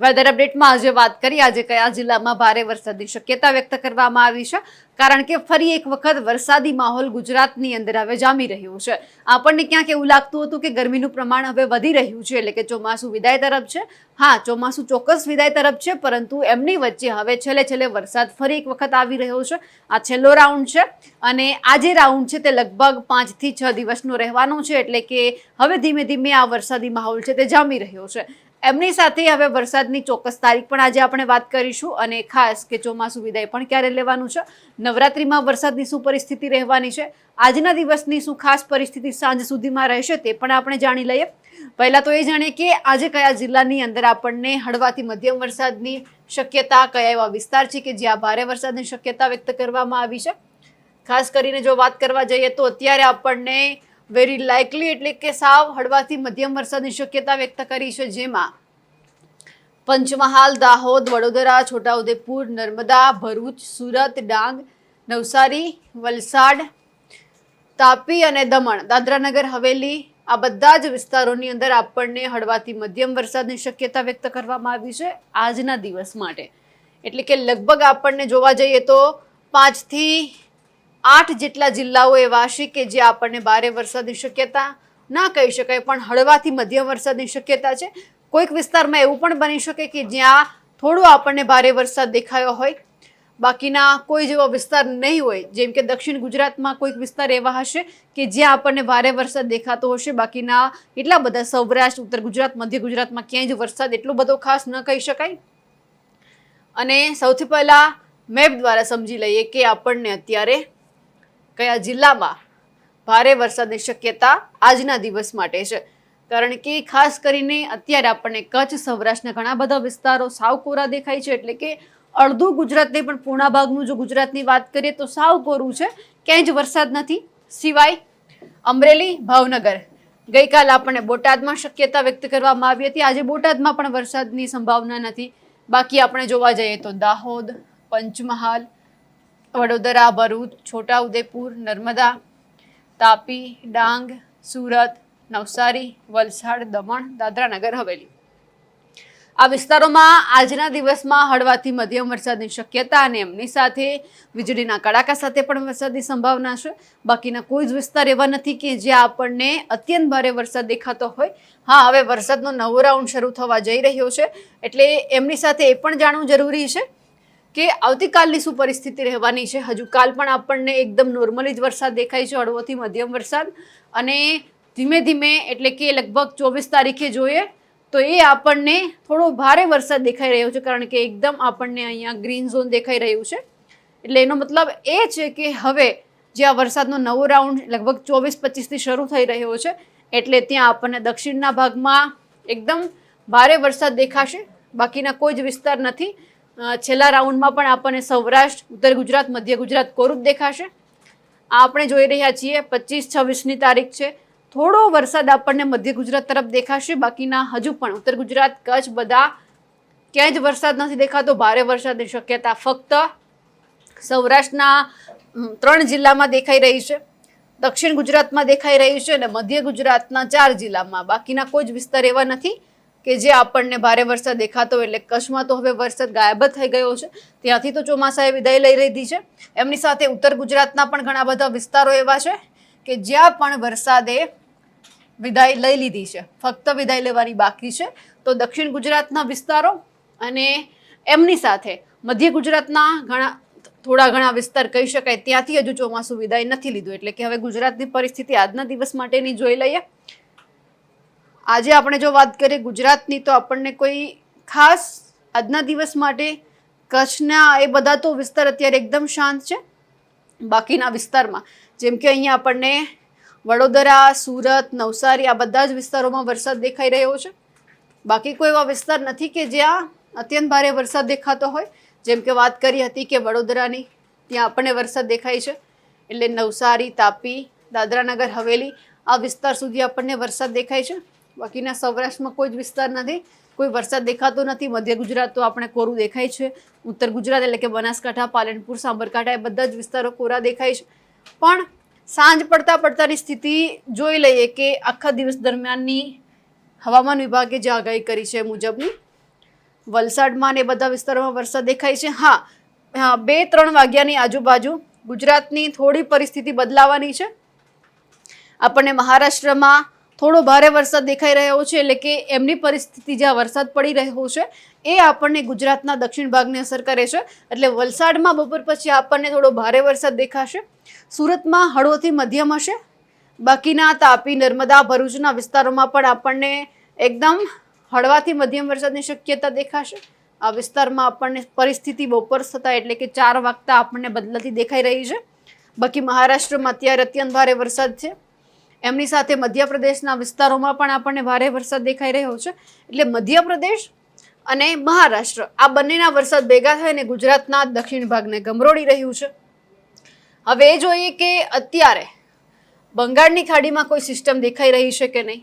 Weather અપડેટમાં આજે વાત કરી. આજે કયા જિલ્લામાં ભારે વરસાદની શક્યતા વ્યક્ત કરવામાં આવી છે? કારણ કે ફરી એક વખત વરસાદી માહોલ ગુજરાતની અંદર હવે જામી રહ્યો છે. આપણને ક્યાંક એવું લાગતું હતું કે ગરમીનું પ્રમાણ હવે વધી રહ્યું છે, એટલે કે ચોમાસું વિદાય તરફ છે. હા, ચોમાસું ચોક્કસ વિદાય તરફ છે, પરંતુ એમની વચ્ચે હવે છેલ્લે છેલ્લે વરસાદ ફરી એક વખત આવી રહ્યો છે. આ છેલ્લો રાઉન્ડ છે અને આ જે રાઉન્ડ છે તે લગભગ પાંચથી છ દિવસનો રહેવાનો છે, એટલે કે હવે ધીમે ધીમે આ વરસાદી માહોલ છે તે જામી રહ્યો છે. એમની સાથે હવે વરસાદની ચોક્કસ તારીખ પણ આજે આપણે વાત કરીશું અને ખાસ કે ચોમાસું વિદાય પણ ક્યારે લેવાનું છે? નવરાત્રિમાં વરસાદની શું પરિસ્થિતિ રહેવાની છે? આજના દિવસની શું ખાસ પરિસ્થિતિ સાંજ સુધીમાં રહેશે તે પણ આપણે જાણી લઈએ. પહેલાં તો એ જાણીએ કે આજે કયા જિલ્લાની અંદર આપણને હળવાથી મધ્યમ વરસાદની શક્યતા, કયા એવા વિસ્તાર છે કે જ્યાં ભારે વરસાદની શક્યતા વ્યક્ત કરવામાં આવી છે? ખાસ કરીને જો વાત કરવા જઈએ તો અત્યારે આપણને વેરી લાઇકલી એટલે કે સાવ હળવાથી મધ્યમ વરસાદની શક્યતા વ્યક્ત કરી છે જેમાં પંચમહાલ, દાહોદ, વડોદરા, છોટાઉદેપુર, નર્મદા, ભરૂચ, સુરત, ડાંગ, નવસારી, વલસાડ, તાપી અને દમણ, દાદરાનગર, હવેલી આ બધા જ વિસ્તારોની અંદર આપણને હળવાથી મધ્યમ વરસાદની શક્યતા વ્યક્ત કરવામાં આવી છે આજના દિવસ માટે. એટલે કે લગભગ આપણને જોવા જઈએ તો પાંચથી આઠ જેટલા જિલ્લાઓ એવા હશે કે જે આપણને ભારે વરસાદની શક્યતા ના કહી શકાય, પણ હળવાથી મધ્યમ વરસાદની શક્યતા છે. કોઈક વિસ્તારમાં એવું પણ બની શકે કે જ્યાં થોડો આપણને ભારે વરસાદ દેખાયો હોય. બાકીના કોઈ જેવો વિસ્તાર નહીં હોય, જેમ કે દક્ષિણ ગુજરાતમાં કોઈક વિસ્તાર એવા હશે કે જ્યાં આપણને ભારે વરસાદ દેખાતો હશે. બાકીના એટલા બધા સૌરાષ્ટ્ર, ઉત્તર ગુજરાત, મધ્ય ગુજરાતમાં ક્યાંય જ વરસાદ એટલો બધો ખાસ ન કહી શકાય. અને સૌથી પહેલાં મેપ દ્વારા સમજી લઈએ કે આપણને અત્યારે કયા જિલ્લામાં ભારે વરસાદની શક્યતા આજના દિવસ માટે છે? કારણ કે ખાસ કરીને અત્યારે આપણને કચ્છ, સૌરાષ્ટ્રના ઘણા બધા વિસ્તારો સાવ કોરા દેખાય છે. એટલે કે અડધું ગુજરાતને પણ પૂર્ણા ભાગનું જો ગુજરાતની વાત કરીએ તો સાવ કોરું છે. ક્યાંય જ વરસાદ નથી. સિવાય અમરેલી, ભાવનગર. ગઈકાલ આપણને બોટાદમાં શક્યતા વ્યક્ત કરવામાં આવી હતી. આજે બોટાદમાં પણ વરસાદની સંભાવના નથી. બાકી આપણે જોવા જઈએ તો દાહોદ, પંચમહાલ વડોદરા, ભરૂચ છોટાઉદેપુર નર્મદા, તાપી, ડાંગ, સુરત, નવસારી, વલસાડ, દમણ દાદરાનગર હવેલી. આ વિસ્તારોમાં આજના દિવસમાં હળવાથી મધ્યમ વરસાદની શક્યતા અને એમની સાથે વીજળીના કડાકા સાથે પણ વરસાદની સંભાવના છે. બાકીના કોઈ જ વિસ્તાર એવા નથી કે જ્યાં આપણને અત્યંત ભારે વરસાદ દેખાતો હોય. હા, હવે વરસાદનો નવો રાઉન્ડ શરૂ થવા જઈ રહ્યો છે. એટલે એમની સાથે એ પણ જાણવું જરૂરી છે. કે આવતીકાલની શું પરિસ્થિતિ રહેવાની છે? હજુ કાલ પણ આપણને એકદમ નોર્મલી જ વરસાદ દેખાય છે, હળવોથી મધ્યમ વરસાદ. અને ધીમે ધીમે એટલે કે લગભગ ચોવીસ તારીખે જોઈએ તો એ આપણને થોડો ભારે વરસાદ દેખાઈ રહ્યો છે, કારણ કે એકદમ આપણને અહીંયા ગ્રીન ઝોન દેખાઈ રહ્યું છે. એટલે એનો મતલબ એ છે કે હવે જે આ વરસાદનો નવો રાઉન્ડ લગભગ ચોવીસ પચીસથી શરૂ થઈ રહ્યો છે, એટલે ત્યાં આપણને દક્ષિણના ભાગમાં એકદમ ભારે વરસાદ દેખાશે. બાકીના કોઈ જ વિસ્તાર નથી. છેલ્લા રાઉન્ડમાં પણ આપણને સૌરાષ્ટ્ર, ઉત્તર ગુજરાત, મધ્ય ગુજરાત કોરું દેખાશે. આ આપણે જોઈ રહ્યા છીએ, પચીસ છવ્વીસની તારીખ છે. થોડો વરસાદ આપણને મધ્ય ગુજરાત તરફ દેખાશે, બાકીના હજુ પણ ઉત્તર ગુજરાત, કચ્છ બધા ક્યાંય જ વરસાદ નથી દેખાતો, ભારે વરસાદની શક્યતા ફક્ત સૌરાષ્ટ્રના ત્રણ જિલ્લામાં દેખાઈ રહી છે. દક્ષિણ ગુજરાતમાં દેખાઈ રહી છે અને મધ્ય ગુજરાતના ચાર જિલ્લામાં. બાકીના કોઈ જ વિસ્તાર એવા નથી. કે જે આપણને ભારે વરસાદ દેખાતો એટલે કચ્છમાં તો હવે વરસાદ ગાયબ જ થઈ ગયો છે. ત્યાંથી તો ચોમાસાએ વિદાય લઈ લીધી છે. એમની સાથે ઉત્તર ગુજરાતના પણ ઘણા બધા વિસ્તારો એવા છે કે જ્યાં પણ વરસાદે વિદાય લઈ લીધી છે. ફક્ત વિદાય લેવાની બાકી છે. તો દક્ષિણ ગુજરાતના વિસ્તારો અને એમની સાથે મધ્ય ગુજરાતના ઘણા, થોડા ઘણા વિસ્તાર કહી શકાય. ત્યાંથી હજુ ચોમાસું વિદાય નથી લીધું. એટલે કે હવે ગુજરાતની પરિસ્થિતિ આજના દિવસ માટેની જોઈ લઈએ. આજે આપણે જો વાત કરીએ ગુજરાતની, તો આપણને કોઈ ખાસ આજના દિવસ માટે કચ્છના એ બધા તો વિસ્તાર અત્યારે એકદમ શાંત છે. બાકીના વિસ્તારમાં, જેમ કે અહીંયા આપણને વડોદરા, સુરત, નવસારી, આ બધા જ વિસ્તારોમાં વરસાદ દેખાઈ રહ્યો છે. બાકી કોઈ એવા વિસ્તાર નથી કે જ્યાં અત્યંત ભારે વરસાદ દેખાતો હોય. જેમ કે વાત કરી હતી કે વડોદરાની, ત્યાં આપણને વરસાદ દેખાય છે. એટલે નવસારી, તાપી, દાદરાનગર, હવેલી, આ વિસ્તાર સુધી આપણને વરસાદ દેખાય છે. બાકીના સૌરાષ્ટ્રમાં કોઈ જ વિસ્તાર નથી. કોઈ વરસાદ દેખાતો નથી. મધ્ય ગુજરાત તો આપણે કોરું દેખાય છે. ઉત્તર ગુજરાત એટલે કે બનાસકાંઠા, પાલનપુર, સાબરકાંઠા એ બધા જ વિસ્તારો કોરા દેખાય છે. પણ સાંજ પડતા પડતાની સ્થિતિ જોઈ લઈએ કે આખા દિવસ દરમિયાનની હવામાન વિભાગે જે આગાહી કરી છે મુજબની વલસાડમાં ને બધા વિસ્તારોમાં વરસાદ દેખાય છે. હા હા, બે ત્રણ વાગ્યાની આજુબાજુ ગુજરાતની થોડી પરિસ્થિતિ બદલાવાની છે. આપણને મહારાષ્ટ્રમાં થોડો ભારે વરસાદ દેખાઈ રહ્યો છે, એટલે કે એમની પરિસ્થિતિ જ્યાં વરસાદ પડી રહ્યો છે, એ આપણને ગુજરાતના દક્ષિણ ભાગને અસર કરે છે. એટલે વલસાડમાં બપોર પછી આપણને થોડો ભારે વરસાદ દેખાશે. સુરતમાં હળવોથી મધ્યમ હશે. બાકીના તાપી, નર્મદા, ભરૂચના વિસ્તારોમાં પણ આપણને એકદમ હળવાથી મધ્યમ વરસાદની શક્યતા દેખાશે. આ વિસ્તારમાં આપણને પરિસ્થિતિ બપોર થતા એટલે કે ચાર વાગતા આપણને બદલાતી દેખાઈ રહી છે. બાકી મહારાષ્ટ્રમાં અત્યારે અત્યંત ભારે વરસાદ છે. એમની સાથે મધ્યપ્રદેશના વિસ્તારોમાં પણ આપણને ભારે વરસાદ દેખાઈ રહ્યો છે. એટલે મધ્યપ્રદેશ અને મહારાષ્ટ્ર, આ બંનેના વરસાદ ભેગા થઈને ગુજરાતના દક્ષિણ ભાગને ગમરોડી રહ્યું છે. હવે એ જોઈએ કે અત્યારે બંગાળની ખાડીમાં કોઈ સિસ્ટમ દેખાઈ રહી છે કે નહીં?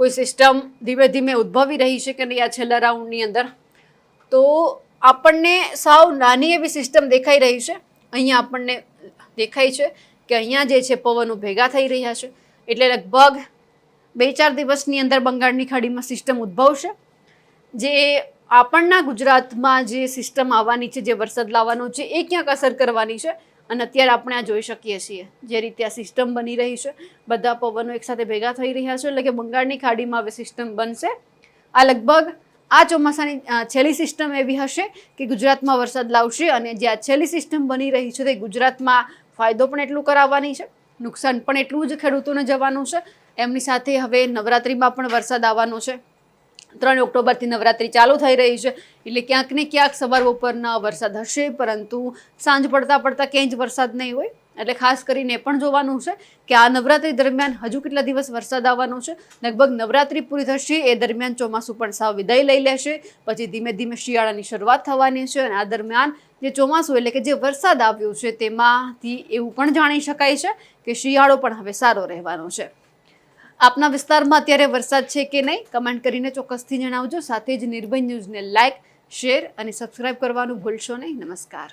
કોઈ સિસ્ટમ ધીમે ધીમે ઉદ્ભવી રહી છે કે નહીં આ છેલ્લા રાઉન્ડની અંદર? તો આપણને સાવ નાની એવી સિસ્ટમ દેખાઈ રહી છે. અહીંયા આપણને દેખાય છે કે અહીંયા જે છે પવનો ભેગા થઈ રહ્યા છે. એટલે લગભગ બે ચાર દિવસની અંદર બંગાળની ખાડીમાં સિસ્ટમ ઉદ્ભવશે. જે આપણના ગુજરાતમાં જે સિસ્ટમ આવવાની છે, જે વરસાદ લાવવાનો છે, એ ક્યાંક અસર કરવાની છે. અને અત્યારે આપણે આ જોઈ શકીએ છીએ, જે રીતે આ સિસ્ટમ બની રહી છે. બધા પવનો એકસાથે ભેગા થઈ રહ્યા છે, એટલે કે બંગાળની ખાડીમાં હવે સિસ્ટમ બનશે. આ લગભગ આ ચોમાસાની છેલ્લી સિસ્ટમ એવી હશે કે ગુજરાતમાં વરસાદ લાવશે અને જે આ છેલ્લી સિસ્ટમ બની રહી છે, તે ગુજરાતમાં ફાયદો પણ એટલું કરાવવાની છે. નુકસાન પણ એટલું જ ખેડૂતોને જવાનું છે. એમની સાથે હવે નવરાત્રિમાં પણ વરસાદ આવવાનો છે. ત્રણ ઓક્ટોબરથી નવરાત્રિ ચાલુ થઈ રહી છે. એટલે ક્યાંક ને ક્યાંક સવાર બપોરના વરસાદ હશે, પરંતુ સાંજ પડતા પડતા ક્યાંય જ વરસાદ નહીં હોય. એટલે ખાસ કરીને એ પણ જોવાનું છે કે આ નવરાત્રિ દરમિયાન હજુ કેટલા દિવસ વરસાદ આવવાનો છે? લગભગ નવરાત્રી પૂરી થશે, એ દરમિયાન ચોમાસું પણ સાવ વિદાય લઈ લેશે, પછી ધીમે ધીમે શિયાળાની શરૂઆત થવાની છે અને આ દરમિયાન જે ચોમાસું એટલે કે જે વરસાદ આવ્યો છે તેમાંથી એવું પણ જાણી શકાય છે કે શિયાળો પણ હવે સારો રહેવાનો છે. આપના વિસ્તારમાં અત્યારે વરસાદ છે કે નહીં? કમેન્ટ કરીને ચોક્કસથી જણાવજો. સાથે જ નિર્ભય ન્યૂઝને લાઇક શેર અને સબસ્ક્રાઇબ કરવાનું ભૂલશો નહીં. નમસ્કાર.